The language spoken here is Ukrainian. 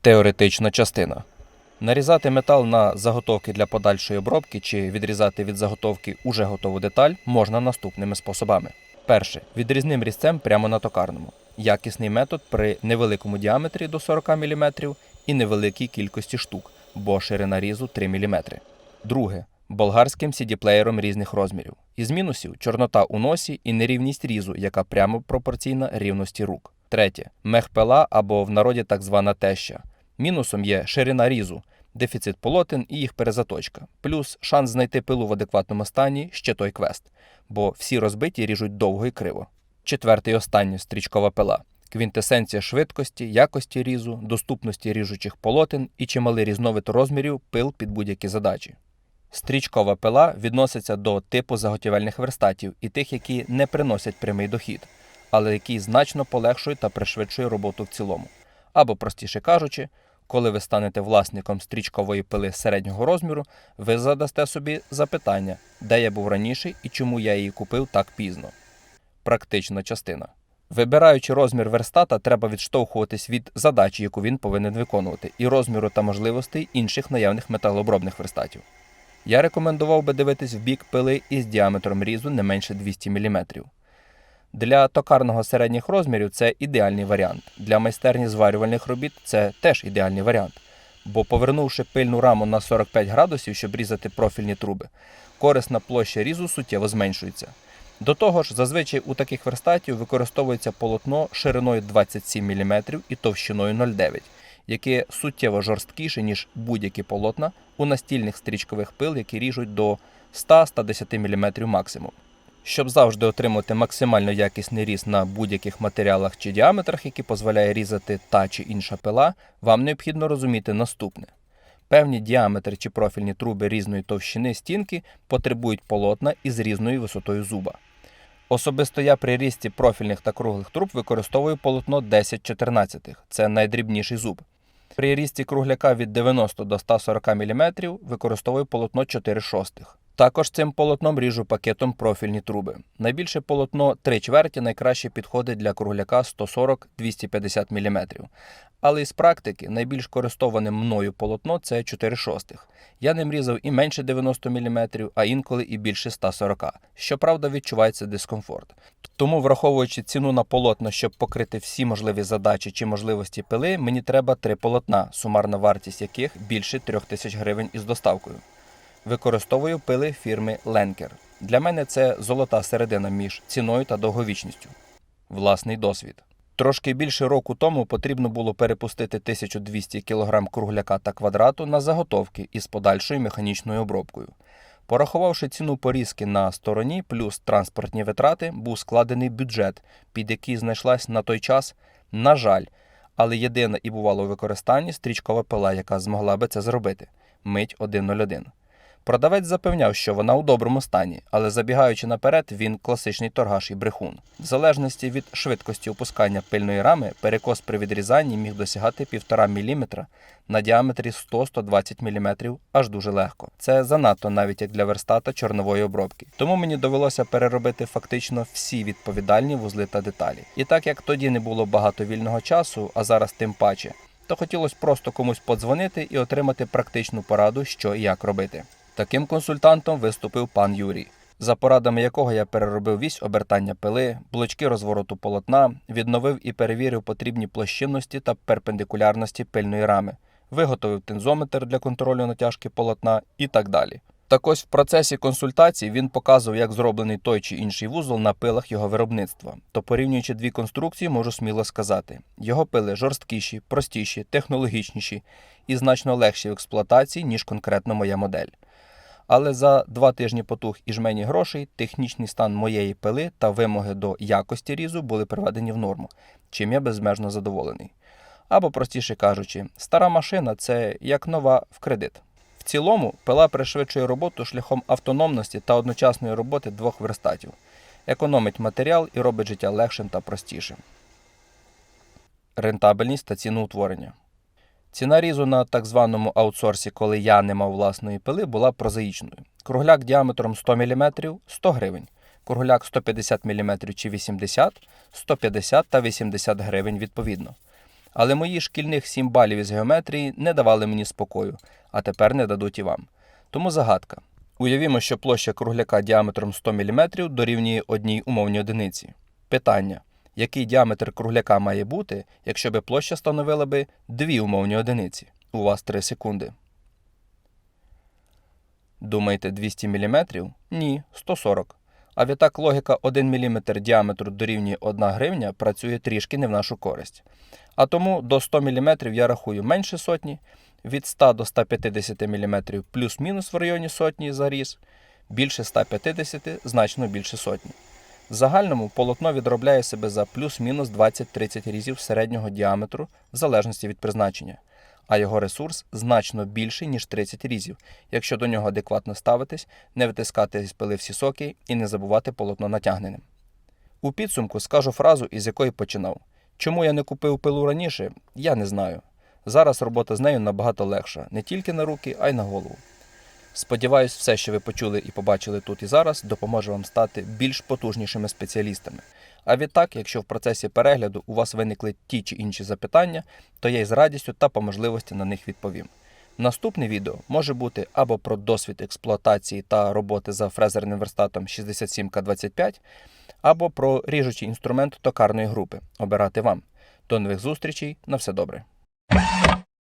Теоретична частина. Нарізати метал на заготовки для подальшої обробки чи відрізати від заготовки уже готову деталь можна наступними способами. Перше відрізним різцем прямо на токарному. Якісний метод при невеликому діаметрі до 40 мм і невеликій кількості штук, бо ширина різу 3 мм. Друге болгарським CD-плеєром різних розмірів. Із мінусів чорнота у носі і нерівність різу, яка прямо пропорційна рівності рук. Третє мехпела або в народі так звана теща. Мінусом є ширина різу, дефіцит полотен і їх перезаточка, плюс шанс знайти пилу в адекватному стані ще той квест, бо всі розбиті ріжуть довго і криво. Четверте і останнє стрічкова пила. Квінтесенція швидкості, якості різу, доступності ріжучих полотен і чималий різновид розмірів пил під будь-які задачі. Стрічкова пила відноситься до типу заготівельних верстатів і тих, які не приносять прямий дохід, але які значно полегшують та пришвидшують роботу в цілому. Або, простіше кажучи, коли ви станете власником стрічкової пили середнього розміру, ви задасте собі запитання, де я був раніше і чому я її купив так пізно. Практична частина. Вибираючи розмір верстата, треба відштовхуватись від задачі, яку він повинен виконувати, і розміру та можливостей інших наявних металообробних верстатів. Я рекомендував би дивитись в бік пили із діаметром різу не менше 200 мм. Для токарного середніх розмірів це ідеальний варіант. Для майстерні зварювальних робіт це теж ідеальний варіант. Бо повернувши пильну раму на 45 градусів, щоб різати профільні труби, корисна площа різу суттєво зменшується. До того ж, зазвичай у таких верстатів використовується полотно шириною 27 мм і товщиною 0,9 яке суттєво жорсткіше, ніж будь-які полотна у настільних стрічкових пил, які ріжуть до 100-110 мм максимум. Щоб завжди отримати максимально якісний різ на будь-яких матеріалах чи діаметрах, які дозволяє різати та чи інша пила, вам необхідно розуміти наступне. Певні діаметри чи профільні труби різної товщини стінки потребують полотна із різною висотою зуба. Особисто я при різці профільних та круглих труб використовую полотно 10-14, це найдрібніший зуб. При різці кругляка від 90 до 140 мм використовую полотно 4 шостих. Також цим полотном ріжу пакетом профільні труби. Найбільше полотно 3 чверті найкраще підходить для кругляка 140-250 мм. Але із практики найбільш користоване мною полотно це 4 шостих. Я ним різав і менше 90 мм, а інколи і більше 140. Щоправда, відчувається дискомфорт. Тому, враховуючи ціну на полотно, щоб покрити всі можливі задачі чи можливості пили, мені треба три полотна, сумарна вартість яких більше 3000 гривень із доставкою. Використовую пили фірми Ленкер. Для мене це золота середина між ціною та довговічністю. Власний досвід. Трошки більше року тому потрібно було перепустити 1200 кг кругляка та квадрату на заготовки із подальшою механічною обробкою. Порахувавши ціну порізки на стороні плюс транспортні витрати, був складений бюджет, під який знайшлась на той час, на жаль, але єдина і бувала у використанні стрічкова пила, яка змогла би це зробити мить 101. Продавець запевняв, що вона у доброму стані, але забігаючи наперед, він класичний торгаш і брехун. В залежності від швидкості опускання пильної рами, перекос при відрізанні міг досягати 1,5 мм на діаметрі 100-120 мм аж дуже легко. Це занадто навіть як для верстата чорнової обробки. Тому мені довелося переробити фактично всі відповідальні вузли та деталі. І так як тоді не було багато вільного часу, а зараз тим паче, то хотілося просто комусь подзвонити і отримати практичну пораду, що і як робити. Таким консультантом виступив пан Юрій, за порадами якого я переробив вісь обертання пили, блочки розвороту полотна, відновив і перевірив потрібні площинності та перпендикулярності пильної рами, виготовив тензометр для контролю натяжки полотна і так далі. Так ось в процесі консультацій він показував, як зроблений той чи інший вузол на пилах його виробництва. То порівнюючи дві конструкції, можу сміло сказати: його пили жорсткіші, простіші, технологічніші і значно легші в експлуатації, ніж конкретно моя модель. Але за два тижні потух і жмені грошей технічний стан моєї пили та вимоги до якості різу були приведені в норму, чим я безмежно задоволений. Або, простіше кажучи, стара машина це як нова в кредит. В цілому пила пришвидшує роботу шляхом автономності та одночасної роботи двох верстатів, економить матеріал і робить життя легшим та простішим. Рентабельність та ціноутворення. Ціна різу на так званому аутсорсі, коли я не мав власної пили, була прозаїчною. Кругляк діаметром 100 мм 100 гривень, кругляк 150 мм чи 80 150 та 80 гривень відповідно. Але мої шкільних 7 балів із геометрії не давали мені спокою, а тепер не дадуть і вам. Тому загадка. Уявімо, що площа кругляка діаметром 100 мм дорівнює одній умовній одиниці. Питання: який діаметр кругляка має бути, якщо би площа становила би дві умовні одиниці? У вас 3 секунди. Думаєте 200 мм? Ні, 140. А відтак логіка 1 мм діаметру дорівнює 1 гривня працює трішки не в нашу користь. А тому до 100 мм я рахую менше сотні, від 100 до 150 мм плюс-мінус в районі сотні заріз, більше 150 значно більше сотні. В загальному полотно відробляє себе за плюс-мінус 20-30 різів середнього діаметру в залежності від призначення, а його ресурс значно більший, ніж 30 різів, якщо до нього адекватно ставитись, не витискати з пили всі соки і не забувати полотно натягненим. У підсумку скажу фразу, із якої починав. Чому я не купив пилу раніше, я не знаю. Зараз робота з нею набагато легша, не тільки на руки, а й на голову. Сподіваюсь, все, що ви почули і побачили тут і зараз, допоможе вам стати більш потужнішими спеціалістами. А відтак, якщо в процесі перегляду у вас виникли ті чи інші запитання, то я із радістю та по можливості на них відповім. Наступне відео може бути або про досвід експлуатації та роботи за фрезерним верстатом 67К25, або про ріжучий інструмент токарної групи. Обирати вам. До нових зустрічей, на все добре.